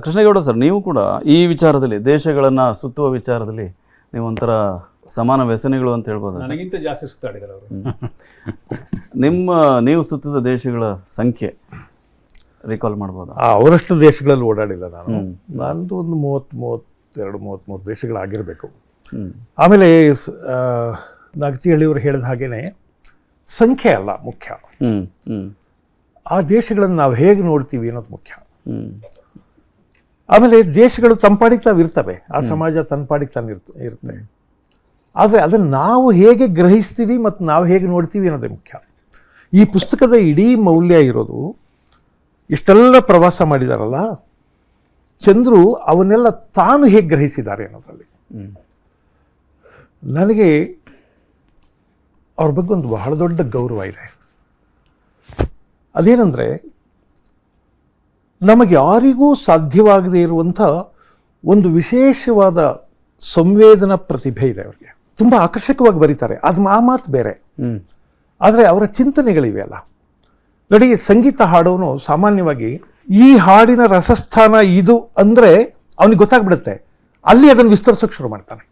Krishnegowda sir ನೀವು ಕೂಡ ಈ ವಿಚಾರದಲ್ಲಿ ದೇಶಗಳನ್ನು ಸುತ್ತುವ ವಿಚಾರದಲ್ಲಿ ನೀವು ಒಂಥರ ಸಮಾನ ವ್ಯಸನಿಗಳು ಅಂತ ಹೇಳ್ಬೋದು ನನಗಿಂತ ಜಾಸ್ತಿ ಸುತ್ತಾಡಿದ್ದಾರೆ ಅವರು. ನಿಮ್ಮ ನೀವು ಸುತ್ತಿದ ದೇಶಗಳ ಸಂಖ್ಯೆ ರಿಕಾಲ್ ಮಾಡ್ಬೋದು? ಆ, ಅವರಷ್ಟು ದೇಶಗಳಲ್ಲಿ ಓಡಾಡಿಲ್ಲ ನಾನು. ನಂದು ಒಂದು ಮೂವತ್ತು ಮೂವತ್ತೆರಡು ಮೂವತ್ತ್ಮೂರು ದೇಶಗಳಾಗಿರಬೇಕು. ಆಮೇಲೆ ನಾಗತಿಹಳ್ಳಿಯವರು ಹೇಳಿದ ಹಾಗೇನೆ ಸಂಖ್ಯೆ ಅಲ್ಲ ಮುಖ್ಯ. ಆ ದೇಶಗಳನ್ನು ನಾವು ಹೇಗೆ ನೋಡ್ತೀವಿ ಅನ್ನೋದು ಮುಖ್ಯ. ಆಮೇಲೆ ದೇಶಗಳು ತಂಪಾಡಿಗೆ ತಾವು ಇರ್ತವೆ. ಆ ಸಮಾಜ ತನ್ಪಾಡಿಗೆ ತಾನು ಇರ್ತ ಇರುತ್ತೆ. ಆದರೆ ಅದನ್ನು ನಾವು ಹೇಗೆ ಗ್ರಹಿಸ್ತೀವಿ ಮತ್ತು ನಾವು ಹೇಗೆ ನೋಡ್ತೀವಿ ಅನ್ನೋದೇ ಮುಖ್ಯ. ಈ ಪುಸ್ತಕದ ಇಡೀ ಮೌಲ್ಯ ಇರೋದು ಇಷ್ಟೆಲ್ಲ ಪ್ರವಾಸ ಮಾಡಿದಾರಲ್ಲ ಚಂದ್ರು ಅವನ್ನೆಲ್ಲ ತಾನು ಹೇಗೆ ಗ್ರಹಿಸಿದ್ದಾರೆ ಅನ್ನೋದ್ರಲ್ಲಿ. ನನಗೆ ಅವ್ರ ಬಗ್ಗೆ ಒಂದು ಬಹಳ ದೊಡ್ಡ ಗೌರವ ಇದೆ. ಅದೇನೆಂದರೆ ನಮಗೆ ಯಾರಿಗೂ ಸಾಧ್ಯವಾಗದೇ ಇರುವಂಥ ಒಂದು ವಿಶೇಷವಾದ ಸಂವೇದನಾ ಪ್ರತಿಭೆ ಇದೆ ಅವರಿಗೆ. ತುಂಬ ಆಕರ್ಷಕವಾಗಿ ಬರೀತಾರೆ. ಅದು ಆ ಮಾತು ಬೇರೆ. ಆದರೆ ಅವರ ಚಿಂತನೆಗಳಿವೆ ಅಲ್ಲ. ನೋಡಿ ಸಂಗೀತ ಹಾಡೋನು ಸಾಮಾನ್ಯವಾಗಿ ಈ ಹಾಡಿನ ರಸಸ್ಥಾನ ಇದು ಅಂದರೆ ಅವನಿಗೆ ಗೊತ್ತಾಗ್ಬಿಡುತ್ತೆ. ಅಲ್ಲಿ ಅದನ್ನು ವಿಸ್ತರಿಸೋಕೆ ಶುರು ಮಾಡ್ತಾನೆ.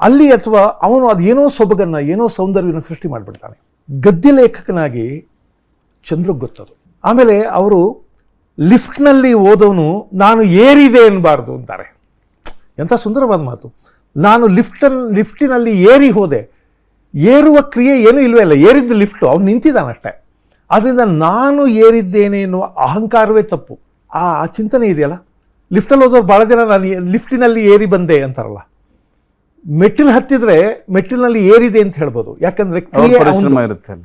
ಅಲ್ಲಿ ಅಥವಾ ಅವನು ಅದೇನೋ ಸೊಬಗನ್ನು ಏನೋ ಸೌಂದರ್ಯನ ಸೃಷ್ಟಿ ಮಾಡಿಬಿಡ್ತಾನೆ. ಗದ್ಯ ಲೇಖಕನಾಗಿ ಚಂದ್ರಗ್ ಗೊತ್ತದು. ಆಮೇಲೆ ಅವರು ಲಿಫ್ಟ್ನಲ್ಲಿ ಓದೋನು ನಾನು ಏರಿದೆ ಎನ್ನಬಾರ್ದು ಅಂತಾರೆ. ಎಂಥ ಸುಂದರವಾದ ಮಾತು. ನಾನು ಲಿಫ್ಟನ್ ಲಿಫ್ಟಿನಲ್ಲಿ ಏರಿ ಹೋದೆ. ಏರುವ ಕ್ರಿಯೆ ಏನೂ ಇಲ್ಲವೇ ಇಲ್ಲ ಏರಿದ್ದು ಲಿಫ್ಟು ಅವ್ನು ನಿಂತಿದ್ದಾನಷ್ಟೇ ಆದ್ದರಿಂದ ನಾನು ಏರಿದ್ದೇನೆ ಎನ್ನುವ ಅಹಂಕಾರವೇ ತಪ್ಪು. ಆ ಆ ಚಿಂತನೆ ಇದೆಯಲ್ಲ? ಲಿಫ್ಟಲ್ಲಿ ಹೋದವ್ರು ಭಾಳ ಜನ ನಾನು ಲಿಫ್ಟಿನಲ್ಲಿ ಏರಿ ಬಂದೆ ಅಂತಾರಲ್ಲ. ಮೆಟ್ಟಿಲು ಹತ್ತಿದ್ರೆ ಮೆಟ್ಟಿಲಿನಲ್ಲಿ ಏರಿದೆ ಅಂತ ಹೇಳ್ಬೋದು. ಯಾಕಂದ್ರೆ ಕ್ರಿಯೆ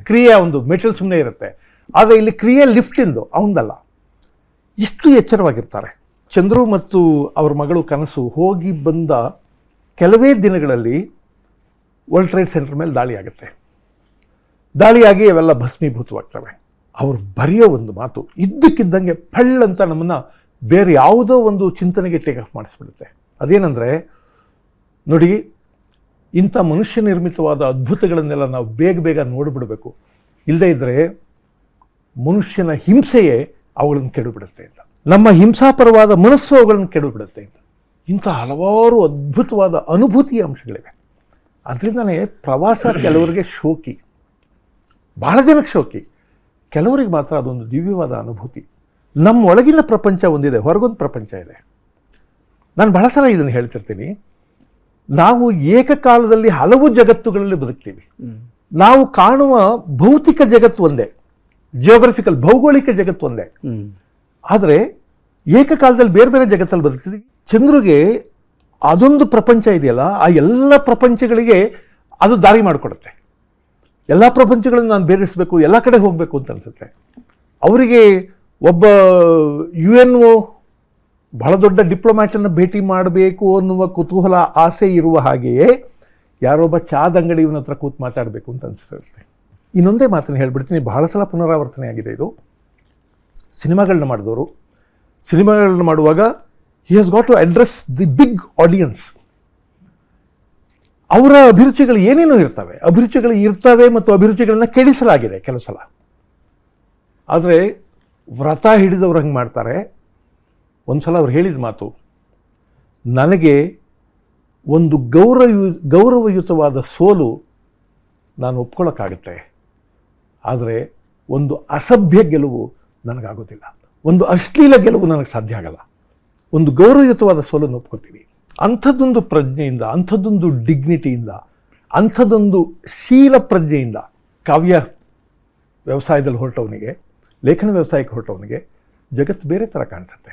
ಕ್ರಿಯೆ ಒಂದು ಮೆಟ್ಟಿಲ್ ಸುಮ್ಮನೆ ಇರುತ್ತೆ. ಆದರೆ ಇಲ್ಲಿ ಕ್ರಿಯೆ ಲಿಫ್ಟಿಂದು ಅವನದಲ್ಲ ಇಷ್ಟು ಎಚ್ಚರವಾಗಿರ್ತಾರೆ. ಚಂದ್ರು ಮತ್ತು ಅವ್ರ ಮಗಳು ಕನಸು ಹೋಗಿ ಬಂದ ಕೆಲವೇ ದಿನಗಳಲ್ಲಿ ವರ್ಲ್ಡ್ ಟ್ರೇಡ್ ಸೆಂಟರ್ ಮೇಲೆ ದಾಳಿ ಆಗುತ್ತೆ. ದಾಳಿಯಾಗಿ ಅವೆಲ್ಲ ಭಸ್ಮೀಭೂತವಾಗ್ತವೆ. ಅವ್ರು ಬರೆಯೋ ಒಂದು ಮಾತು, ಇದ್ದಕ್ಕಿದ್ದಂಗೆ ಫಳ್ ಅಂತ ನಮ್ಮನ್ನು ಬೇರೆ ಯಾವುದೋ ಒಂದು ಚಿಂತನೆಗೆ ಟೇಕ್ ಆಫ್ ಮಾಡಿಸ್ಬಿಡುತ್ತೆ. ಅದೇನೆಂದರೆ, ನೋಡಿ, ಇಂಥ ಮನುಷ್ಯ ನಿರ್ಮಿತವಾದ ಅದ್ಭುತಗಳನ್ನೆಲ್ಲ ನಾವು ಬೇಗ ಬೇಗ ನೋಡಿಬಿಡಬೇಕು. ಇಲ್ಲದೇ ಇದ್ದರೆ ಮನುಷ್ಯನ ಹಿಂಸೆಯೇ ಅವುಗಳನ್ನು ಕೆಡುಬಿಡುತ್ತೆ ಅಂತ. ನಮ್ಮ ಹಿಂಸಾಪರವಾದ ಮನಸ್ಸು ಅವುಗಳನ್ನು ಕೆಡುಬಿಡುತ್ತೆ ಅಂತ. ಇಂಥ ಹಲವಾರು ಅದ್ಭುತವಾದ ಅನುಭೂತಿಯ ಅಂಶಗಳಿವೆ. ಅದರಿಂದನೇ ಪ್ರವಾಸ ಕೆಲವರಿಗೆ ಶೋಕಿ. ಬಹಳ ಜನಕ್ಕೆ ಶೋಕಿ. ಕೆಲವರಿಗೆ ಮಾತ್ರ ಅದೊಂದು ದಿವ್ಯವಾದ ಅನುಭೂತಿ. ನಮ್ಮ ಒಳಗಿನ ಪ್ರಪಂಚ ಒಂದಿದೆ ಹೊರಗೊಂದು ಪ್ರಪಂಚ ಇದೆ. ನಾನು ಬಹಳ ಸಲ ಇದನ್ನು ಹೇಳ್ತಿರ್ತೀನಿ. ನಾವು ಏಕಕಾಲದಲ್ಲಿ ಹಲವು ಜಗತ್ತುಗಳಲ್ಲಿ ಬದುಕ್ತೀವಿ. ನಾವು ಕಾಣುವ ಭೌತಿಕ ಜಗತ್ತು ಒಂದೇ. ಜಿಯೋಗ್ರಫಿಕಲ್ ಭೌಗೋಳಿಕ ಜಗತ್ತು ಒಂದೇ. ಆದರೆ ಏಕಕಾಲದಲ್ಲಿ ಬೇರೆ ಬೇರೆ ಜಗತ್ತಲ್ಲಿ ಬದುಕ್ತಿದ್ವಿ ಚಂದ್ರುಗೆ ಅದೊಂದು ಪ್ರಪಂಚ ಇದೆಯಲ್ಲ ಆ ಎಲ್ಲ ಪ್ರಪಂಚಗಳಿಗೆ ಅದು ದಾರಿ ಮಾಡಿಕೊಡುತ್ತೆ. ಎಲ್ಲ ಪ್ರಪಂಚಗಳನ್ನು ನಾನು ಬೇರಿಸಬೇಕು ಎಲ್ಲ ಕಡೆ ಹೋಗಬೇಕು ಅಂತ ಅನಿಸುತ್ತೆ. ಅವರಿಗೆ ಒಬ್ಬ ಯು ಎನ್ ಒ ಬಹಳ ದೊಡ್ಡ ಡಿಪ್ಲೊಮ್ಯಾಟನ್ನು ಭೇಟಿ ಮಾಡಬೇಕು ಅನ್ನುವ ಕುತೂಹಲ ಆಸೆ ಇರುವ ಹಾಗೆಯೇ ಯಾರೊಬ್ಬ ಚಾದ ಅಂಗಡಿ ಇವನ ಹತ್ರ ಕೂತು ಮಾತಾಡಬೇಕು ಅಂತ ಅನಿಸ್ತದೆ ಇನ್ನೊಂದೇ ಮಾತನ್ನು ಹೇಳ್ಬಿಡ್ತೀನಿ. ಬಹಳ ಸಲ ಪುನರಾವರ್ತನೆ ಆಗಿದೆ ಇದು. ಸಿನಿಮಾಗಳನ್ನ ಮಾಡಿದವರು. ಸಿನಿಮಾಗಳನ್ನ ಮಾಡುವಾಗ he has got to address the big audience ಅವರ ಅಭಿರುಚಿಗಳು ಏನೇನೋ ಇರ್ತವೆ. ಅಭಿರುಚಿಗಳು ಇರ್ತವೆ ಮತ್ತು ಅಭಿರುಚಿಗಳನ್ನ ಕೆಡಿಸಲಾಗಿದೆ ಕೆಲವು ಸಲ. ಆದರೆ ವ್ರತ ಹಿಡಿದವ್ರು ಹಂಗೆ ಮಾಡ್ತಾರೆ. ಒಂದು ಸಲ ಅವ್ರು ಹೇಳಿದ ಮಾತು, ನನಗೆ ಒಂದು ಗೌರವಯು ಗೌರವಯುತವಾದ ಸೋಲು ನಾನು ಒಪ್ಕೊಳ್ಳೋಕ್ಕಾಗುತ್ತೆ ಆದರೆ ಒಂದು ಅಸಭ್ಯ ಗೆಲುವು ನನಗಾಗೋದಿಲ್ಲ. ಒಂದು ಅಶ್ಲೀಲ ಗೆಲುವು ನನಗೆ ಸಾಧ್ಯ ಆಗಲ್ಲ. ಒಂದು ಗೌರವಯುತವಾದ ಸೋಲನ್ನು ಒಪ್ಕೋತೀನಿ ಅಂಥದ್ದೊಂದು ಪ್ರಜ್ಞೆಯಿಂದ, ಅಂಥದ್ದೊಂದು ಡಿಗ್ನಿಟಿಯಿಂದ ಅಂಥದ್ದೊಂದು ಶೀಲ ಪ್ರಜ್ಞೆಯಿಂದ ಕಾವ್ಯ ವ್ಯವಸಾಯದಲ್ಲಿ ಹೊರಟವನಿಗೆ, ಲೇಖನ ವ್ಯವಸಾಯಕ್ಕೆ ಹೊರಟವನಿಗೆ ಜಗತ್ತು ಬೇರೆ ಥರ ಕಾಣಿಸುತ್ತೆ.